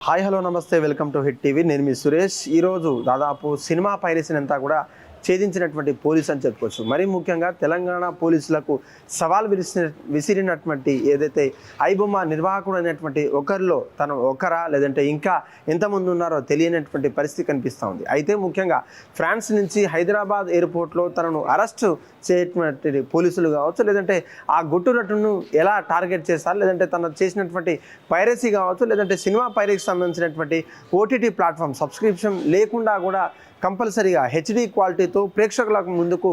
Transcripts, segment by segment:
Hi hello నమస్తే welcome to Hit TV నేను మీ సురేష్. ఈరోజు దాదాపు సినిమా పైరసీని అంతా కూడా ఛేదించినటువంటి పోలీస్ అని చెప్పుకోవచ్చు. మరీ ముఖ్యంగా తెలంగాణ పోలీసులకు సవాల్ విరిసిన విసిరినటువంటి ఏదైతే ఐబొమ్మ నిర్వాహకుడు అనేటువంటి ఒకరిలో తన ఒకరా లేదంటే ఇంకా ఎంతమంది ఉన్నారో తెలియనటువంటి పరిస్థితి కనిపిస్తూ ఉంది. అయితే ముఖ్యంగా ఫ్రాన్స్ నుంచి హైదరాబాద్ ఎయిర్పోర్ట్లో తనను అరెస్ట్ చేయటువంటి పోలీసులు కావచ్చు లేదంటే ఆ గుట్టురట్టును ఎలా టార్గెట్ చేస్తారు లేదంటే తను చేసినటువంటి పైరసీ కావచ్చు లేదంటే సినిమా పైరసీకి సంబంధించినటువంటి ఓటీటీ ప్లాట్ఫామ్ సబ్స్క్రిప్షన్ లేకుండా కూడా కంపల్సరీగా హెచ్డి క్వాలిటీతో ప్రేక్షకులకు ముందుకు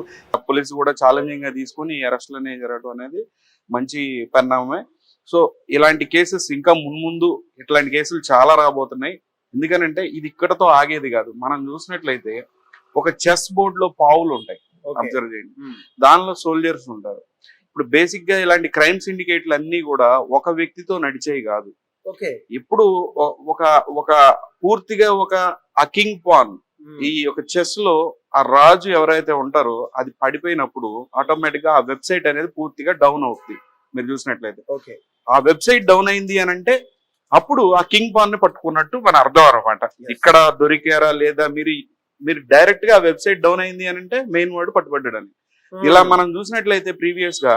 పోలీసు కూడా ఛాలెంజింగ్గా తీసుకుని అరెస్టులనే జరగడం అనేది మంచి పరిణామమే. సో ఇలాంటి కేసెస్ ఇంకా మున్ముందు ఇట్లాంటి కేసులు చాలా రాబోతున్నాయి. ఎందుకనంటే ఇది ఇక్కడతో ఆగేది కాదు. మనం చూసినట్లయితే ఒక చెస్ బోర్డ్లో పావులు ఉంటాయి. అబ్జర్వ్ చేయండి. దానిలో సోల్జర్స్ ఉంటారు. ఇప్పుడు బేసిక్గా ఇలాంటి క్రైమ్ సిండికేట్లు అన్ని కూడా ఒక వ్యక్తితో నడిచేవి కాదు. ఓకే. ఇప్పుడు ఒక ఒక పూర్తిగా ఒక ఆ కింగ్ పాన్ ఈ యొక్క చెస్లో ఆ రాజు ఎవరైతే ఉంటారో అది పడిపోయినప్పుడు ఆటోమేటిక్గా ఆ వెబ్సైట్ అనేది పూర్తిగా డౌన్ అవుతుంది మీరు చూసినట్లయితే. ఓకే. ఆ వెబ్సైట్ డౌన్ అయింది అని అంటే అప్పుడు ఆ కింగ్ పాన్ని పట్టుకున్నట్టు మన అర్థం అనమాట. ఇక్కడ దొరికారా లేదా మీరు మీరు డైరెక్ట్గా వెబ్సైట్ డౌన్ అయింది అని అంటే మెయిన్ వర్డ్ పట్టుబడ్డాడని. ఇలా మనం చూసినట్లయితే ప్రీవియస్గా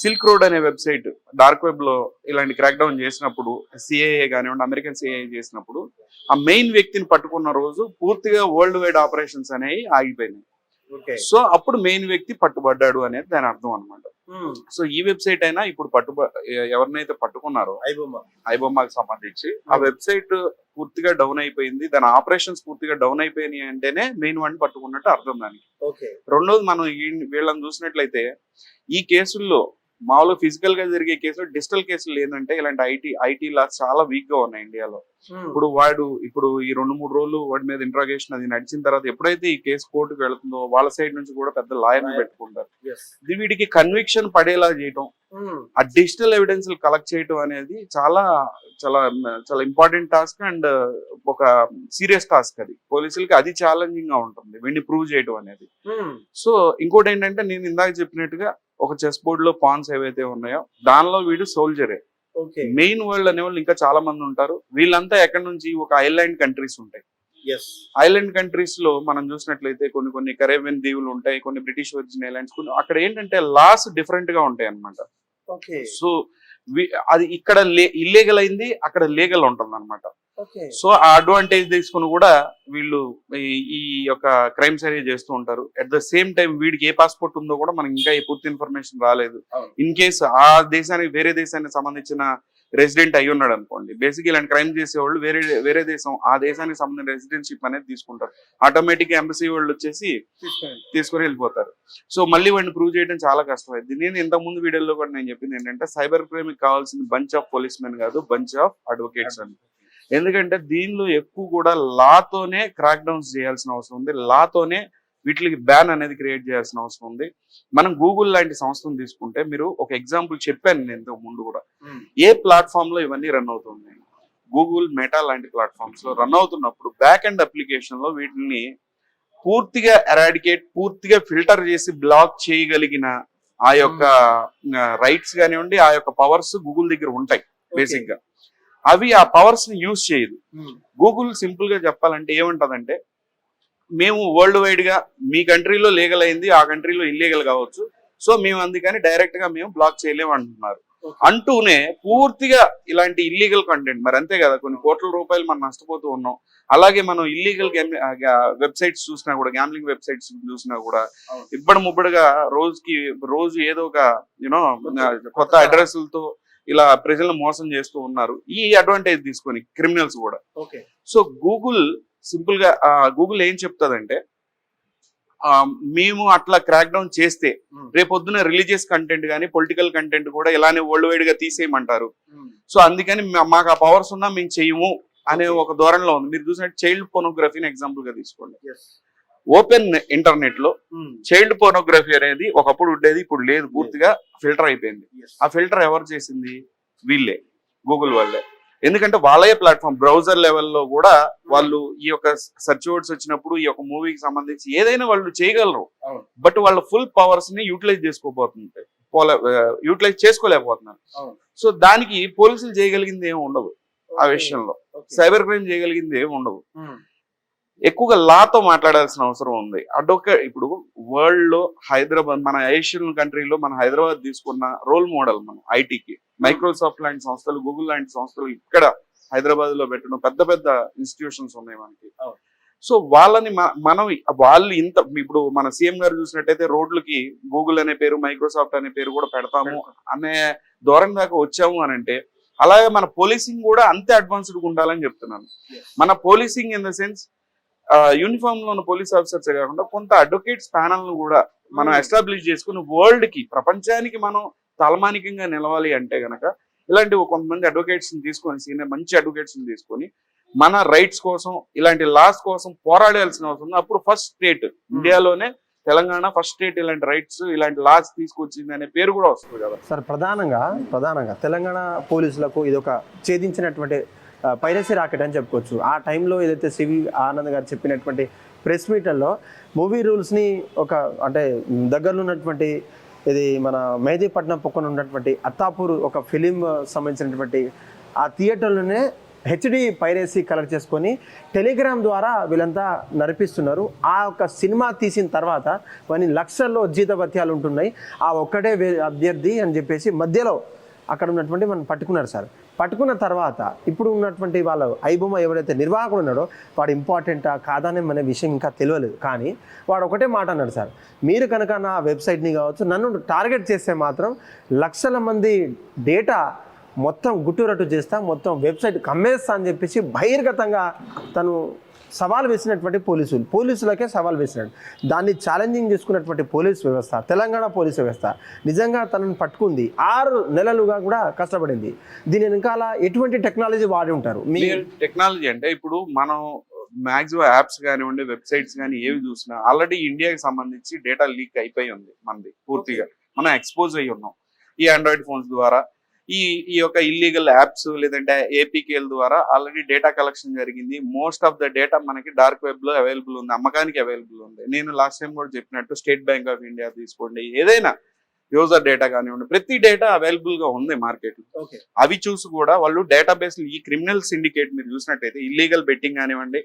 సిల్క్ రోడ్ అనే వెబ్సైట్ డార్క్ వెబ్లో ఇలాంటి క్రాక్ డౌన్ చేసినప్పుడు సిఏఏ కానివ్వండి అమెరికన్ సిఏఏ చేసినప్పుడు ఆ మెయిన్ వ్యక్తిని పట్టుకున్న రోజు పూర్తిగా వరల్డ్ వైడ్ ఆపరేషన్స్ అనేవి ఆగిపోయినాయి. సో అప్పుడు మెయిన్ వ్యక్తి పట్టుబడ్డాడు అనేది దాని అర్థం అనమాట సో ఈ వెబ్సైట్ అయినా ఇప్పుడు పట్టుబ ఎ- ఎవరినైతే పట్టుకున్నారో ఐబొమ్మ ఐబొమ్మకి సంబంధించి ఆ వెబ్సైట్ పూర్తిగా డౌన్ అయిపోయింది. దాని ఆపరేషన్స్ పూర్తిగా డౌన్ అయిపోయినాయి అంటేనే మెయిన్ వన్ పట్టుకున్నట్టు అర్థం దానికి. రెండోది మనం వీళ్ళని చూసినట్లయితే ఈ కేసుల్లో మామూలుగా ఫిజికల్గా జరిగే కేసులు డిజిటల్ కేసులు ఏంటంటే ఇలాంటి ఐటీ ఐటీ లాస్ చాలా వీక్గా ఉన్నాయి ఇండియాలో. ఇప్పుడు వాడు ఇప్పుడు ఈ రెండు మూడు రోజులు వాడి మీద ఇంట్రాగేషన్ అది నడిచిన తర్వాత ఎప్పుడైతే ఈ కేసు కోర్టుకు వెళ్తుందో వాళ్ళ సైడ్ నుంచి కూడా పెద్ద లాయర్. పెట్టుకుంటారు. ఇది వీడికి కన్విక్షన్ పడేలా చేయటం ఆ డిజిటల్ ఎవిడెన్స్ కలెక్ట్ చేయటం అనేది చాలా చాలా చాలా ఇంపార్టెంట్ టాస్క్ అండ్ ఒక సీరియస్ టాస్క్ అది. పోలీసులకి అది ఛాలెంజింగ్గా ఉంటుంది. వీడిని ప్రూవ్ చేయటం అనేది. సో ఇంకోటి ఏంటంటే నేను ఇందాక చెప్పినట్టుగా ఒక చెస్ బోర్డ్లో పాన్స్ ఏవైతే ఉన్నాయో దానిలో వీడు సోల్జరే ఓకే మెయిన్ వరల్డ్ అనే వాళ్ళు ఇంకా చాలా మంది ఉంటారు. వీళ్ళంతా ఎక్కడి నుంచి ఒక ఐలాండ్ కంట్రీస్ ఉంటాయి. ఐలాండ్ కంట్రీస్లో మనం చూసినట్లయితే కొన్ని కొన్ని కరేబియన్ దీవులు ఉంటాయి కొన్ని బ్రిటిష్ ఒరిజిన్ ఐలాండ్స్ కొన్ని అక్కడ ఏంటంటే లాస్ డిఫరెంట్గా ఉంటాయి అన్నమాట ఓకే సో అది ఇక్కడ ఇల్లీగల్ అయింది అక్కడ లీగల్ ఉంటుంది అనమాట సో ఆ అడ్వాంటేజ్ తీసుకుని కూడా వీళ్ళు ఈ- యొక్క క్రైమ్స్ అనేవి చేస్తూ ఉంటారు. అట్ ద సేమ్ టైం వీడికి ఏ పాస్పోర్ట్ ఉందో కూడా మనకి ఇంకా ఈ పూర్తి ఇన్ఫర్మేషన్ రాలేదు. ఇన్ కేస్ ఆ దేశానికి వేరే దేశానికి సంబంధించిన రెసిడెంట్ అయి ఉన్నాడు అనుకోండి. బేసిక్ ఇలాంటి క్రైమ్ చేసేవాళ్ళు వేరే వేరే దేశం ఆ దేశానికి సంబంధించిన రెసిడెన్షిప్ అనేది తీసుకుంటారు. ఆటోమేటిక్ ఎంబసీ వాళ్ళు వచ్చేసి తీసుకొని వెళ్ళిపోతారు. సో మళ్ళీ వాడిని ప్రూవ్ చేయడం చాలా కష్టమైంది నేను ఇంతకు ముందు వీడియోలో కూడా నేను చెప్పింది ఏంటంటే సైబర్ క్రైమ్ కావాల్సిన బంచ్ ఆఫ్ పోలీస్ మెన్ కాదు బంచ్ ఆఫ్ అడ్వకేట్స్ అని. ఎందుకంటే దీనిలో ఎక్కువ కూడా లాతోనే క్రాక్ డౌన్స్ చేయాల్సిన అవసరం ఉంది. లాతోనే వీటికి బ్యాన్ అనేది క్రియేట్ చేయాల్సిన అవసరం ఉంది. మనం గూగుల్ లాంటి సంస్థను తీసుకుంటే మీరు ఒక ఎగ్జాంపుల్ చెప్పాను నేను ఇంతకు ముందు కూడా. ఏ ప్లాట్ఫామ్లో ఇవన్నీ రన్ అవుతుంది గూగుల్ మెటా లాంటి ప్లాట్ఫామ్స్లో రన్ అవుతున్నప్పుడు బ్యాక్ అండ్ అప్లికేషన్లో వీటిని పూర్తిగా ఎరాడికేట్ పూర్తిగా ఫిల్టర్ చేసి బ్లాక్ చేయగలిగిన ఆ యొక్క రైట్స్ కానివ్వండి ఆ యొక్క పవర్స్ గూగుల్ దగ్గర ఉంటాయి బేసిక్గా. అవి ఆ పవర్స్ని యూజ్ చేయదు. గూగుల్ సింపుల్గా చెప్పాలంటే ఏమంటదంటే మేము వరల్డ్ వైడ్గా మీ కంట్రీలో లీగల్ అయింది ఆ కంట్రీలో ఇల్లీగల్ కావచ్చు. సో మేము అందుకని డైరెక్ట్గా మేము బ్లాక్ చేయలేము అంటున్నారు. అంటూనే పూర్తిగా ఇలాంటి ఇల్లీగల్ కంటెంట్ మరి అంతే కదా కొన్ని కోట్ల రూపాయలు మనం నష్టపోతూ ఉన్నాం. అలాగే మనం ఇల్లీగల్ వెబ్సైట్స్ చూసినా కూడా గ్యామ్లింగ్ వెబ్సైట్స్ చూసినా కూడా. ఇబ్బడి ముబ్బడిగా రోజుకి రోజు ఏదో ఒక యూనో కొత్త అడ్రస్లతో ఇలా ప్రజలను మోసం చేస్తూ ఉన్నారు. ఈ అడ్వాంటేజ్ తీసుకొని క్రిమినల్స్ కూడా. ఓకే సో గూగుల్ సింపుల్గా గూగుల్ ఏం చెప్తుందంటే మేము అట్లా క్రాక్ డౌన్ చేస్తే రేపొద్దున రిలీజియస్ కంటెంట్ కానీ పొలిటికల్ కంటెంట్ కూడా ఇలానే వరల్డ్ వైడ్గా తీసేయమంటారు. సో అందుకని మాకు ఆ పవర్స్ ఉన్నా మేము చెయ్యము అనే ఒక ధోరణిలో ఉంది. మీరు చూసినట్టు చైల్డ్ పోనోగ్రఫీని ఎగ్జాంపుల్గా తీసుకోండి. ఓపెన్ ఇంటర్నెట్లో చైల్డ్ పోనోగ్రఫీ అనేది ఒకప్పుడు ఉండేది ఇప్పుడు లేదు. పూర్తిగా ఫిల్టర్ అయిపోయింది. ఆ ఫిల్టర్ ఎవరు చేసింది? వీళ్ళే. గూగుల్ వాళ్ళే. ఎందుకంటే వాళ్ళే ప్లాట్ఫామ్ బ్రౌజర్ లెవెల్లో కూడా వాళ్ళు ఈ యొక్క సెర్చ్ వర్డ్స్ వచ్చినప్పుడు ఈ యొక్క మూవీకి సంబంధించి ఏదైనా వాళ్ళు చేయగలరు. బట్ వాళ్ళ ఫుల్ పవర్స్ని యూటిలైజ్ చేసుకోబోతుంటాయి. యూటిలైజ్ చేసుకోలేకపోతున్నారు. సో దానికి పోలీసులు చేయగలిగింది ఏమి ఉండదు. ఆ విషయంలో. సైబర్ క్రైమ్ చేయగలిగింది ఏమి ఉండదు. ఎక్కువగా లాతో మాట్లాడాల్సిన అవసరం ఉంది. అడ్వకేట్ ఇప్పుడు వరల్డ్లో హైదరాబాద్ మన ఏషియన్ కంట్రీలో మన హైదరాబాద్ తీసుకున్న రోల్ మోడల్ మనం ఐటీకి మైక్రోసాఫ్ట్ లాంటి సంస్థలు గూగుల్ లాంటి సంస్థలు ఇక్కడ హైదరాబాద్లో పెట్టిన పెద్ద పెద్ద ఇన్స్టిట్యూషన్స్ ఉన్నాయి మనకి. సో వాళ్ళని మనం వాళ్ళు ఇంత ఇప్పుడు మన సీఎం గారు చూసినట్టయితే రోడ్లకి గూగుల్ అనే పేరు మైక్రోసాఫ్ట్ అనే పేరు కూడా పెడతాము అనే ధోరణి దాకా వచ్చాము అని అంటే అలాగే మన పోలీసింగ్ కూడా అంతే అడ్వాన్స్డ్ ఉండాలని చెప్తున్నాను. మన పోలీసింగ్ ఇన్ ద సెన్స్ యూనిఫామ్లో ఉన్న పోలీస్ ఆఫీసర్స్ కాకుండా కొంత అడ్వకేట్స్ ప్యానల్ను కూడా మనం Hmm. ఎస్టాబ్లిష్ చేసుకుని వరల్డ్కి ప్రపంచానికి మనం తలమానికంగా నిలవాలి అంటే గనక ఇలాంటి కొంతమంది అడ్వకేట్స్ని తీసుకొని సీనియర్ మంచి అడ్వకేట్స్ని తీసుకొని మన రైట్స్ కోసం ఇలాంటి లాస్ కోసం పోరాడాల్సిన అవసరం ఉంది. అప్పుడు ఫస్ట్ స్టేట్ ఇండియాలోనే తెలంగాణ ఫస్ట్ స్టేట్ ఇలాంటి రైట్స్ ఇలాంటి లాస్ తీసుకొచ్చింది అనే పేరు కూడా వస్తుంది కదా. సార్ ప్రధానంగా ప్రధానంగా తెలంగాణ పోలీసులకు ఇది ఒక ఛేదించినటువంటి పైరసీ రాకెట్ అని చెప్పుకోవచ్చు. ఆ టైంలో ఏదైతే సివి ఆనంద్ గారు చెప్పినటువంటి ప్రెస్ మీట్లలో మూవీ రూల్స్ని ఒక అంటే దగ్గరలో ఉన్నటువంటి ఇది మన మెహదీపట్నం పక్కన ఉన్నటువంటి అత్తాపూర్ ఒక ఫిలిం సంబంధించినటువంటి ఆ థియేటర్లోనే హెచ్డి పైరసీ కలెక్ట్ చేసుకొని టెలిగ్రామ్ ద్వారా వీళ్ళంతా నడిపిస్తున్నారు. ఆ ఒక సినిమా తీసిన తర్వాత కొన్ని లక్షల్లో జీతభత్యాలు ఉంటున్నాయి. ఆ ఒక్కటే అభ్యర్థి అని చెప్పేసి మధ్యలో అక్కడ ఉన్నటువంటి మనం పట్టుకున్నారు సార్. పట్టుకున్న తర్వాత ఇప్పుడు ఉన్నటువంటి వాళ్ళ ఐబొమ్మ ఎవరైతే నిర్వాహకుడు ఉన్నాడో వాడు ఇంపార్టెంటా కాదనే మన విషయం ఇంకా తెలియలేదు. కానీ వాడు ఒకటే మాట అన్నాడు సార్. మీరు కనుక నా వెబ్సైట్ని కావచ్చు నన్ను టార్గెట్ చేస్తే మాత్రం లక్షల మంది డేటా మొత్తం గుట్టురట్టు చేస్తా మొత్తం వెబ్సైట్ కమ్మేస్తా అని చెప్పేసి బహిర్గతంగా తను సవాల్ వేసినటువంటి పోలీసులు. పోలీసులకే సవాల్ వేసినాడు. దాన్ని ఛాలెంజింగ్ చేసుకున్నటువంటి పోలీస్ వ్యవస్థ తెలంగాణ పోలీస్ వ్యవస్థ నిజంగా తనను పట్టుకుంది. ఆరు నెలలుగా కూడా కష్టపడింది. దీని వెనకాల ఎటువంటి టెక్నాలజీ వాడి ఉంటారు? మీ టెక్నాలజీ అంటే ఇప్పుడు మనం మాక్సిమం యాప్స్ కానివ్వండి వెబ్సైట్స్ కానీ ఏవి చూసినా ఆల్రెడీ ఇండియాకి సంబంధించి డేటా లీక్ అయిపోయి ఉంది మనది పూర్తిగా. మనం ఎక్స్పోజ్ అయ్యి ఉన్నాం. ఈ ఆండ్రాయిడ్ ఫోన్స్ ద్వారా ఈ ఈ యొక్క ఇల్లీగల్ యాప్స్ లేదంటే ఏపీకేల ద్వారా ఆల్రెడీ డేటా కలెక్షన్ జరిగింది. మోస్ట్ ఆఫ్ ద డేటా మనకి డార్క్ వెబ్లో అవైలబుల్ ఉంది అమ్మకానికి అవైలబుల్ ఉంది. నేను లాస్ట్ టైం కూడా చెప్పినట్టు స్టేట్ బ్యాంక్ ఆఫ్ ఇండియా తీసుకోండి. ఏదైనా యూజర్ డేటా కానివ్వండి ప్రతి డేటా అవైలబుల్గా ఉంది మార్కెట్ ఓకే అవి చూసి కూడా వాళ్ళు డేటాబేస్ ఈ క్రిమినల్ సిండికేట్ మీరు చూసినట్టయితే ఇల్లీగల్ బెట్టింగ్ కానివ్వండి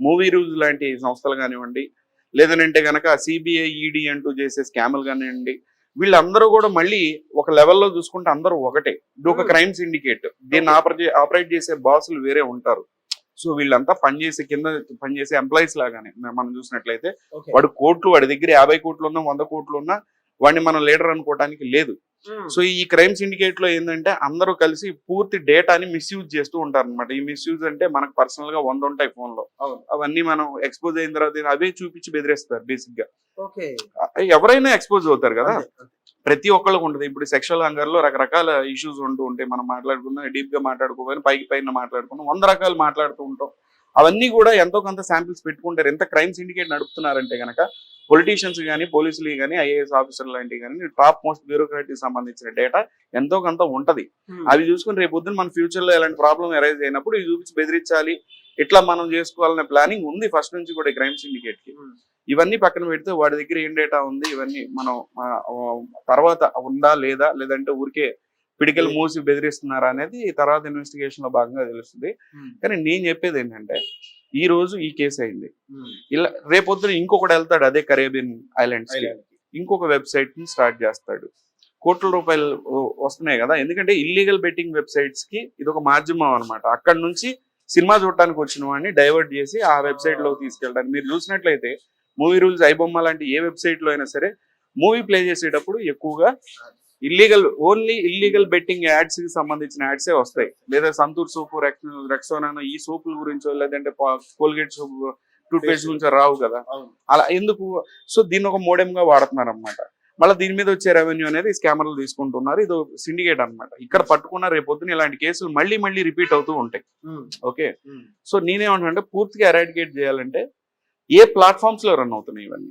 మూవీ రూల్స్ లాంటి సంస్థలు కానివ్వండి లేదనంటే గనక సిబిఐ ఈడీ అంటూ చేసే స్కాములు కానివ్వండి వీళ్ళందరూ కూడా మళ్ళీ ఒక లెవెల్లో చూసుకుంటే అందరూ ఒకటే. ఇది ఒక Hmm. Crime syndicate. దీన్ని ఆపరేట్ ఆపరేట్ చేసే బాసులు వేరే ఉంటారు. సో వీళ్ళంతా పనిచేసే కింద పనిచేసే ఎంప్లాయీస్ లాగానే. మనం చూసినట్లయితే వాడు కోట్లు వాడి దగ్గర యాభై కోట్లు ఉన్నా వంద కోట్లు ఉన్నా వాడిని మనం లీడర్ అనుకోవడానికి లేదు. సో ఈ క్రైమ్ సిండికేట్లో ఏంటంటే అందరూ కలిసి పూర్తి డేటాని మిస్యూజ్ చేస్తూ ఉంటారు అనమాట ఈ మిస్యూజ్ అంటే మనకు పర్సనల్గా వంద ఉంటాయి ఫోన్లో అవును. అవన్నీ మనం ఎక్స్పోజ్ అయిన తర్వాత అవే చూపించి బెదిరేస్తారు బేసిక్గా ఓకే ఎవరైనా ఎక్స్పోజ్ అవుతారు కదా? ప్రతి ఒక్కళ్ళకి ఉంటుంది. ఇప్పుడు సెక్షువల్ హంగర్లో రకరకాల ఇష్యూస్ ఉంటూ ఉంటాయి. మనం మాట్లాడుకున్నా డీప్గా మాట్లాడుకోవాలి పైకి పైన మాట్లాడుకున్నాం వంద రకాలు మాట్లాడుతూ ఉంటాం. అవన్నీ కూడా ఎంతో కొంత శాంపిల్స్ పెట్టుకుంటారు. ఎంత క్రైమ్ సిండికేట్ నడుపుతున్నారంటే గనక పొలిటీషియన్స్ కానీ పోలీసులు కానీ ఐఏఎస్ ఆఫీసర్ లాంటివి కానీ టాప్ మోస్ట్ బ్యూరోక్రటీకి సంబంధించిన డేటా ఎంతో కొంత ఉంటది అవి చూసుకుని రేపు పొద్దున్న మన ఫ్యూచర్లో ఎలాంటి ప్రాబ్లం అరైజ్ అయినప్పుడు ఇవి చూపించి బెదిరించాలి. ఇట్లా మనం చేసుకోవాలనే ప్లానింగ్ ఉంది ఫస్ట్ నుంచి కూడా క్రైమ్ సిండికేట్కి. ఇవన్నీ పక్కన పెడితే వాడి దగ్గర ఏం డేటా ఉంది? ఇవన్నీ మనం తర్వాత ఉందా లేదా? లేదంటే ఊరికే పిడికలు మూసి బెదిరిస్తున్నారా అనేది తర్వాత ఇన్వెస్టిగేషన్లో భాగంగా తెలుస్తుంది. కానీ నేను చెప్పేది ఏంటంటే ఈ రోజు ఈ కేసు అయింది. ఇలా రేపొద్దున ఇంకొకటి వెళ్తాడు అదే కరేబియన్ ఐలాండ్స్ ఇంకొక వెబ్సైట్ని స్టార్ట్ చేస్తాడు. కోట్ల రూపాయలు వస్తున్నాయి కదా ఎందుకంటే ఇల్లీగల్ బెట్టింగ్ వెబ్సైట్స్కి ఇది ఒక మాధ్యమం అనమాట అక్కడ నుంచి సినిమా చూడటానికి వచ్చిన వాడిని డైవర్ట్ చేసి ఆ వెబ్సైట్లో తీసుకెళ్ళడానికి. మీరు చూసినట్లయితే మూవీ రూల్స్ ఐబొమ్మ లాంటి ఏ వెబ్సైట్లో అయినా సరే మూవీ ప్లే చేసేటప్పుడు ఎక్కువగా ఇల్లీగల్ ఓన్లీ ఇల్లీగల్ బెట్టింగ్ యాడ్స్కి సంబంధించిన యాడ్సే వస్తాయి. లేదా సంతూర్ సోపు రెక్సోనా ఈ సోపుల గురించో లేదంటే కోల్గేట్ సోప్ టూత్ పేస్ట్ గురించో రావు కదా. అలా ఎందుకు? సో దీన్ని ఒక మోడెం గా వాడుతున్నారు అనమాట మళ్ళీ దీని మీద వచ్చే రెవెన్యూ అనేది స్కామర్లు తీసుకుంటున్నారు. ఇది సిండికేట్ అన్నమాట. ఇక్కడ పట్టుకున్న రేపు పొద్దున ఇలాంటి కేసులు మళ్ళీ మళ్ళీ రిపీట్ అవుతూ ఉంటాయి. ఓకే? సో నేనేమంటున్నా పూర్తిగా ఎరాడికేట్ చేయాలంటే ఏ ప్లాట్ఫామ్స్లో రన్ అవుతున్నాయి ఇవన్నీ?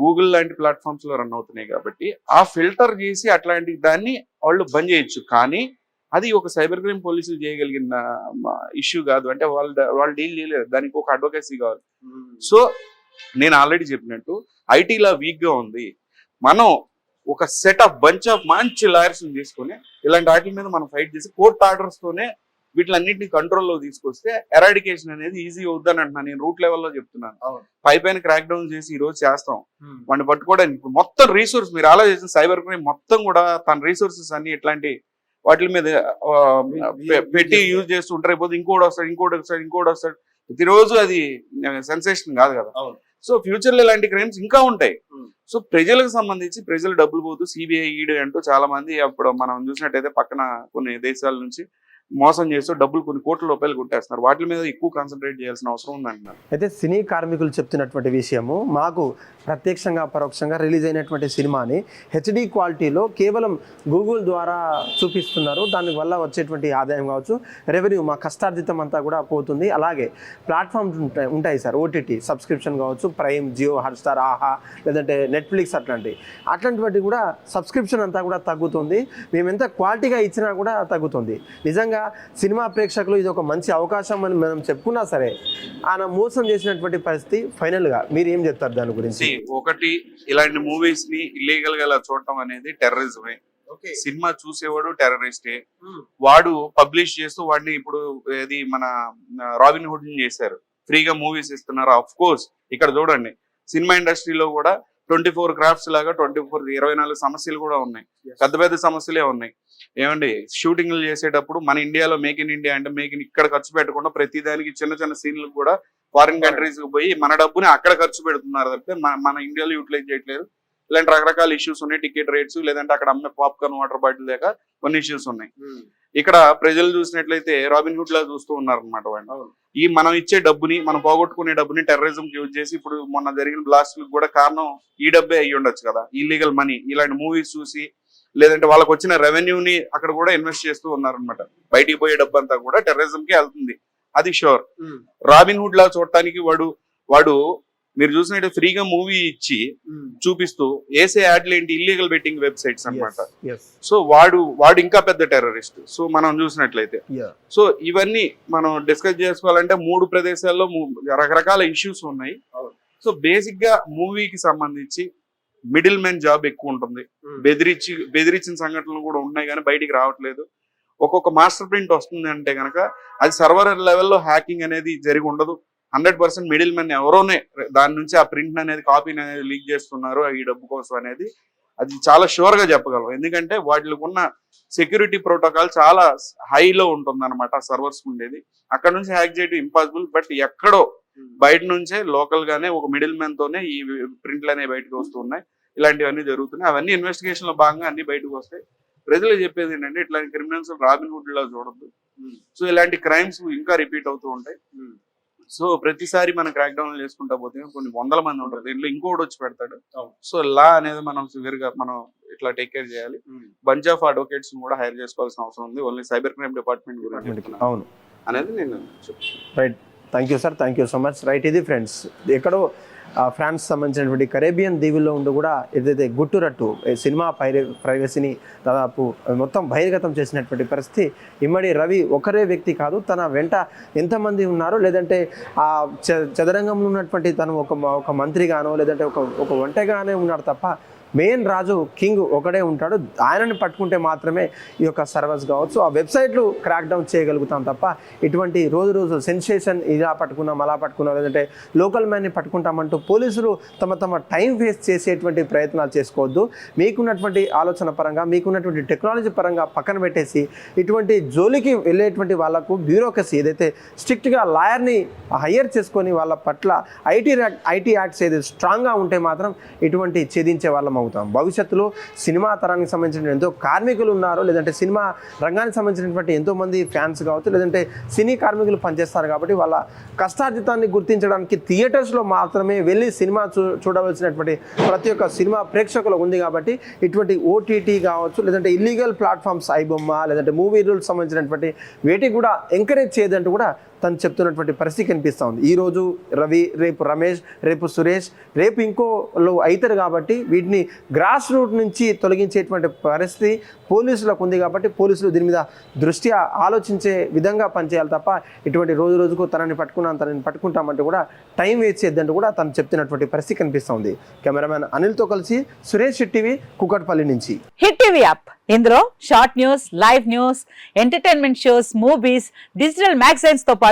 గూగుల్ లాంటి ప్లాట్ఫామ్స్లో రన్ అవుతున్నాయి కాబట్టి ఆ ఫిల్టర్ చేసి అట్లాంటి దాన్ని వాళ్ళు బంద్ చేయొచ్చు. కానీ అది ఒక సైబర్ క్రైమ్ పోలీసులు చేయగలిగిన ఇష్యూ కాదు. అంటే వాళ్ళు వాళ్ళు డీల్ చేయలేదు. దానికి ఒక అడ్వకేసీ కావాలి. సో నేను ఆల్రెడీ చెప్పినట్టు ఐటీలా వీక్గా ఉంది. మనం ఒక సెట్ ఆఫ్ బంచ్ ఆఫ్ మంచి లాయర్స్ తీసుకొని ఇలాంటి వాటి మీద మనం ఫైట్ చేసి కోర్ట్ ఆర్డర్స్ తోనే వీటిలన్నింటినీ కంట్రోల్లో తీసుకొస్తే ఎరాడికేషన్ అనేది ఈజీ అవుద్దని అంటున్నాను. నేను రూట్ లెవెల్లో చెప్తున్నాను. పై పైన క్రాక్ డౌన్ చేసి ఈ రోజు చేస్తాం. వాడిని పట్టుకోవడానికి ఇప్పుడు మొత్తం రీసోర్స్ మీరు ఆలోచించిన సైబర్ క్రైమ్ మొత్తం కూడా తన రీసోర్సెస్ అన్ని ఇట్లాంటి వాటి మీద పెట్టి యూజ్ చేస్తుంటారు పోతే ఇంకోటి వస్తాడు ఇంకోటి వస్తాడు ఇంకోటి వస్తాడు. ప్రతిరోజు అది సెన్సేషన్ కాదు కదా. సో ఫ్యూచర్లో ఇలాంటి క్రైమ్స్ ఇంకా ఉంటాయి. సో ప్రజలకు సంబంధించి ప్రజలు డబ్బులు పోతూ సిబిఐ ఈడీ అంటూ చాలా మంది అప్పుడు మనం చూసినట్టయితే పక్కన కొన్ని దేశాల నుంచి మోసం చేస్తూ డబ్బులు కొన్ని కోట్ల రూపాయలు కొట్టేస్తున్నారు. వాటి మీద ఎక్కువ కాన్సన్ట్రేట్ చేయాల్సిన అవసరం ఉందంటున్నారు. అయితే సినీ కార్మికులు చెప్తున్నటువంటి విషయము మాకు ప్రత్యక్షంగా పరోక్షంగా రిలీజ్ అయినటువంటి సినిమాని హెచ్డి క్వాలిటీలో కేవలం గూగుల్ ద్వారా చూపిస్తున్నారు. దానివల్ల వచ్చేటువంటి ఆదాయం కావచ్చు రెవెన్యూ మా కష్టార్జితం అంతా కూడా పోతుంది. అలాగే ప్లాట్ఫామ్స్ ఉంటాయి ఉంటాయి సార్ ఓటీటీ సబ్స్క్రిప్షన్ కావచ్చు ప్రైమ్ జియో హాట్స్టార్ ఆహా లేదంటే నెట్ఫ్లిక్స్ అట్లాంటివి. అట్లాంటివి కూడా సబ్స్క్రిప్షన్ అంతా కూడా తగ్గుతుంది. మేము ఎంత క్వాలిటీగా ఇచ్చినా కూడా తగ్గుతుంది. నిజంగా సినిమా ప్రేక్షకులు ఇది ఒక మంచి అవకాశం అని మనం చెప్పుకున్నా సరే ఆయన మోసం చేసినటువంటి పరిస్థితి ఫైనల్గా మీరు ఏం చెప్తారు దాని గురించి? ఒకటి ఇలాంటి మూవీస్ని ఇల్లీగల్గా చూడటం అనేది టెర్రరిజమే సినిమా చూసేవాడు టెర్రరిస్టే వాడు పబ్లిష్ చేస్తూ వాడిని ఇప్పుడు ఇది మన రాబిన్ హుడ్ చేశారు. ఫ్రీగా మూవీస్ ఇస్తున్నారు. అఫ్ కోర్స్ ఇక్కడ చూడండి. సినిమా ఇండస్ట్రీలో కూడా ట్వంటీ ఫోర్ క్రాఫ్ట్స్ లాగా ట్వంటీ ఫోర్ ఇరవై నాలుగు సమస్యలు కూడా ఉన్నాయి. పెద్ద పెద్ద సమస్యలే ఉన్నాయి. ఏమండి షూటింగ్లు చేసేటప్పుడు మన ఇండియాలో మేక్ ఇన్ ఇండియా అంటే మేక్ ఇన్ ఇక్కడ ఖర్చు పెట్టకుండా ప్రతి దానికి చిన్న చిన్న సీన్లు కూడా ఫారిన్ కంట్రీస్కి పోయి మన డబ్బుని అక్కడ ఖర్చు పెడుతున్నారు తప్పితే మన మన ఇండియాలో యూటిలైజ్ చేయట్లేదు. ఇలాంటి రకరకాల ఇష్యూస్ ఉన్నాయి టికెట్ రేట్స్ లేదంటే అక్కడ అమ్మే పాప్కార్న్ వాటర్ బాటిల్ దాకా కొన్ని ఇష్యూస్ ఉన్నాయి. ఇక్కడ ప్రజలు చూసినట్లయితే రాబిన్ హుడ్ లా చూస్తూ ఉన్నారు అనమాట వాళ్ళు. ఈ మనం ఇచ్చే డబ్బుని మనం పోగొట్టుకునే డబ్బుని టెర్రరిజం యూజ్ చేసి ఇప్పుడు మొన్న జరిగిన బ్లాస్ట్ కూడా కారణం ఈ డబ్బే అయ్యి ఉండొచ్చు కదా. ఇల్లీగల్ మనీ ఇలాంటి మూవీస్ చూసి లేదంటే వాళ్ళకి వచ్చిన రెవెన్యూని అక్కడ కూడా ఇన్వెస్ట్ చేస్తూ ఉన్నారనమాట బయటికి పోయే డబ్బు అంతా కూడా టెర్రరిజం కి వెళ్తుంది. అది షూర్ రాబిన్ హుడ్ లా చూడటానికి వాడు వాడు మీరు చూసినట్టు ఫ్రీగా మూవీ ఇచ్చి చూపిస్తూ వేసే యాడ్లు ఏంటి? ఇల్లీగల్ బెట్టింగ్ వెబ్సైట్స్ అన్నమాట. సో వాడు వాడు ఇంకా పెద్ద టెర్రరిస్ట్. సో మనం చూసినట్లయితే. సో ఇవన్నీ మనం డిస్కస్ చేసుకోవాలంటే మూడు ప్రదేశాల్లో రకరకాల ఇష్యూస్ ఉన్నాయి. సో బేసిక్గా మూవీకి సంబంధించి మిడిల్ మ్యాన్ జాబ్ ఎక్కువ ఉంటుంది. బెదిరించి బెదిరించిన సంఘటనలు కూడా ఉన్నాయి కానీ బయటికి రావట్లేదు. ఒక్కొక్క మాస్టర్ ప్రింట్ వస్తుంది అంటే కనుక అది సర్వర్ లెవెల్లో హ్యాకింగ్ అనేది జరిగి ఉండదు. హండ్రెడ్ పర్సెంట్ మిడిల్ మ్యాన్ ఎవరోనే దాని నుంచి ఆ ప్రింట్ అనేది కాపీని అనేది లీక్ చేస్తున్నారు ఈ డబ్బు కోసం అనేది అది చాలా షూర్గా చెప్పగలం. ఎందుకంటే వాటికి ఉన్న సెక్యూరిటీ ప్రోటోకాల్ చాలా హైలో ఉంటుంది అనమాట సర్వర్స్ ఉండేది. అక్కడ నుంచి హ్యాక్ చేయడం ఇంపాసిబుల్ బట్ ఎక్కడో బయట నుంచే లోకల్ గానే ఒక మిడిల్ మ్యాన్ తోనే ఈ ప్రింట్లు అనేవి బయటకు వస్తున్నాయి ఇలాంటివన్నీ జరుగుతున్నాయి. అవన్నీ ఇన్వెస్టిగేషన్లో భాగంగా అన్ని బయటకు వస్తాయి. ప్రజలు చెప్పేది ఏంటంటే ఇట్లాంటి క్రిమినల్స్ రాబిన్ హుడ్ లా చూడొద్దు. సో ఇలాంటి క్రైమ్స్ ఇంకా రిపీట్ అవుతూ ఉంటాయి. సో ప్రతిసారి మనం క్రాక్ డౌన్ చేసుకుంటా పోతే కొన్ని వందల మంది ఉంటారు. దీంట్లో ఇంకోటి వచ్చి పెడతాడు. సో లా అనేది మనం సివియర్గా మనం ఇట్లా టేక్ కేర్ చేయాలి. బంచ్ ఆఫ్ అడ్వకేట్స్ కూడా హైర్ చేసుకోవాల్సిన అవసరం ఉంది. ఓన్లీ సైబర్ క్రైమ్ డిపార్ట్మెంట్ గురించి చెప్తున్నాను. అవును. అనేది నేను right thank you sir thank you so much right ఇది ఫ్రెండ్స్ ఎక్కడో ఫ్రాన్స్ సంబంధించినటువంటి కరేబియన్ దీవుల్లో ఉండి కూడా ఏదైతే గుట్టురట్టు సినిమా పైర ప్రైవసీని దాదాపు మొత్తం బహిర్గతం చేసినటువంటి పరిస్థితి ఇమ్మడి రవి ఒకరే వ్యక్తి కాదు. తన వెంట ఎంతమంది ఉన్నారో లేదంటే ఆ చ- చదరంగంలో ఉన్నటువంటి తను ఒక ఒక మంత్రిగానో లేదంటే ఒక ఒక ఒంటగానే ఉన్నాడు తప్ప మెయిన్ రాజు కింగ్ ఒకడే ఉంటాడు. ఆయనని పట్టుకుంటే మాత్రమే ఈ యొక్క సర్వర్స్ కావచ్చు. ఆ వెబ్సైట్లు క్రాక్ డౌన్ చేయగలుగుతాం తప్ప ఇటువంటి రోజు రోజు సెన్సేషన్ ఇలా పట్టుకున్నాం అలా పట్టుకున్నాం లేదంటే లోకల్ మ్యాన్ని పట్టుకుంటామంటూ పోలీసులు తమ తమ టైం వేస్ట్ చేసేటువంటి ప్రయత్నాలు చేసుకోవద్దు. మీకున్నటువంటి ఆలోచన పరంగా మీకున్నటువంటి టెక్నాలజీ పరంగా పక్కన పెట్టేసి ఇటువంటి జోలికి వెళ్ళేటువంటి వాళ్ళకు బ్యూరోక్రసీ ఏదైతే స్ట్రిక్ట్గా లాయర్ని హయ్యర్ చేసుకొని వాళ్ళ పట్ల ఐటీ ఐటీ యాక్ట్స్ ఏదైతే స్ట్రాంగ్గా ఉంటే మాత్రం ఇటువంటి ఛేదించే వాళ్ళం అవుతాం. భవిష్యత్తులో సినిమా తరానికి సంబంధించిన ఎంతో కార్మికులు ఉన్నారు లేదంటే సినిమా రంగానికి సంబంధించినటువంటి ఎంతో మంది ఫ్యాన్స్ కావచ్చు లేదంటే సినీ కార్మికులు పనిచేస్తారు కాబట్టి వాళ్ళ కష్టార్జితాన్ని గుర్తించడానికి థియేటర్స్లో మాత్రమే వెళ్ళి సినిమా చూ చూడవలసినటువంటి ప్రతి ఒక్క సినిమా ప్రేక్షకులకు ఉంది కాబట్టి ఇటువంటి ఓటీటీ కావచ్చు లేదంటే ఇల్లీగల్ ప్లాట్ఫామ్స్ ఐబొమ్మ లేదంటే మూవీ రూల్స్ సంబంధించినటువంటి వేటికి కూడా ఎంకరేజ్ చేయదంటూ కూడా తను చెప్తున్నటువంటి పరిస్థితి కనిపిస్తూ ఉంది. ఈ రోజు రవి రేపు రమేష్ రేపు సురేష్ రేపు ఇంకోలో అవుతారు కాబట్టి వీటిని గ్రాస్ రూట్ నుంచి తొలగించేటువంటి పరిస్థితి పోలీసులకు ఉంది కాబట్టి పోలీసులు దీని మీద దృష్టి ఆలోచించే విధంగా పనిచేయాలి తప్ప ఇటువంటి రోజు రోజుకు తనని పట్టుకున్నాను తనని పట్టుకుంటామంటే కూడా టైం వేస్ట్ చేద్దంటూ కూడా తను చెప్తున్నటువంటి పరిస్థితి కనిపిస్తుంది కెమెరామెన్ అనిల్తో కలిసి సురేష్ టీవీ కుకట్పల్లి నుంచి. Hit TV app. ఇందులో short news live news entertainment shows movies digital మ్యాగజైన్స్తో పాటు